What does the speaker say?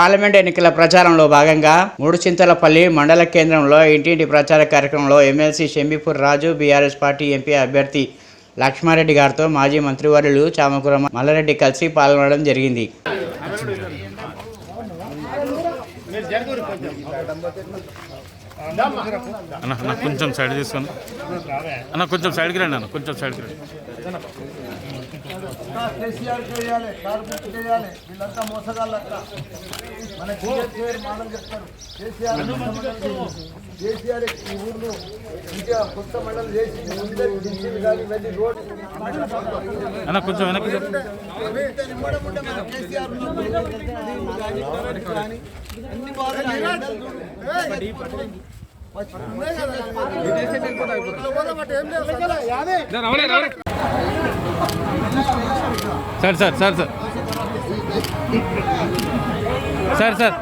Parliament ఎన్నికల ప్రచారంలో భాగంగా మూడు చింతలపల్లి మండల కేంద్రంలో ఇంటింటి ప్రచార కార్యక్రమంలో MLC Shambipur Raju BRS party MP అభ్యర్థి లక్ష్మారెడ్డి గారితో మాజీ మంత్రివర్యులు చామకూర మల్లారెడ్డి కలిసి పాల్గొనడం జరిగింది. అన్న అన్న కొంచెం సైడ్ అన్న కొంచెం సైడ్కి రండి అన్న కొంచెం సైడ్కి రండి. కేసీఆర్ చేయాలి కార్పొరేట్ చేయాలి వీళ్ళంతా మోసగాళ్ళు అక్కడ మన కేసీఆర్ మాటలు చెప్తారు. కేసీఆర్ కేసీఆర్ ఈ ఊర్లో ఇంకా కొత్త మండలి చేసి కానీ వెళ్ళి రోడ్డు. అన్న కొంచెం వెనక్కి. కేసీఆర్ అన్ని బాగా sir sir sir sir. Sir sir.